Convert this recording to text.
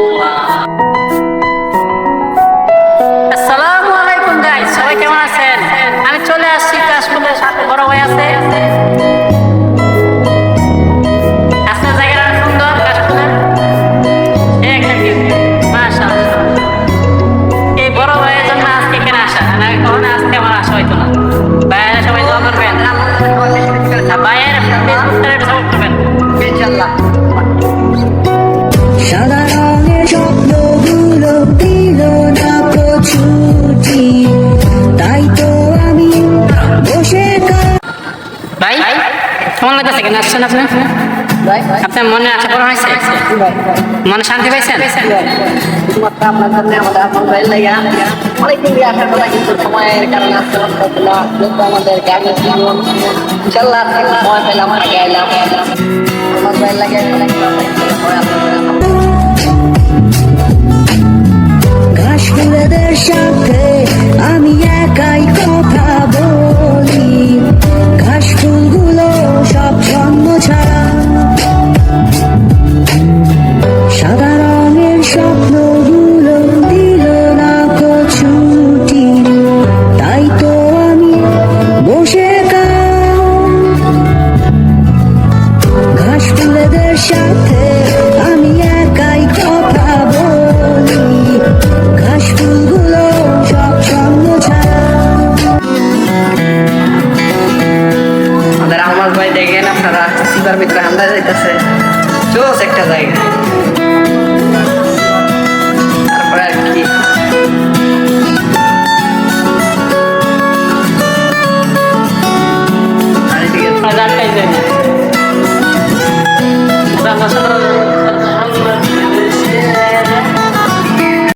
Wow. কেমন লাগতেছে কেন আসছেন আপনি? আপনার মনে আশা করা হয়েছে? মনে শান্তি পাইছেন? আপনার জন্য আমাদের আপন ভাইয়ের লাগা অনেকদিন দিয়ে আসার কথা কিন্তু সময়ের কারণে আসতে যেহেতু আমাদের গ্রামে ছিলাম ইনশাল্লাহ সময় পেলাম আগে এলাম আমার ভাইয়ের লাগে সাথে আমি একাই কথা বলি। সব ছন্দ আমাদের আহমদ ভাই দেখেন আপনারা সিবার মিত্র হামদা যাইতেছে। চোস একটা জায়গা তারপরে আর কি? রাত খাইছে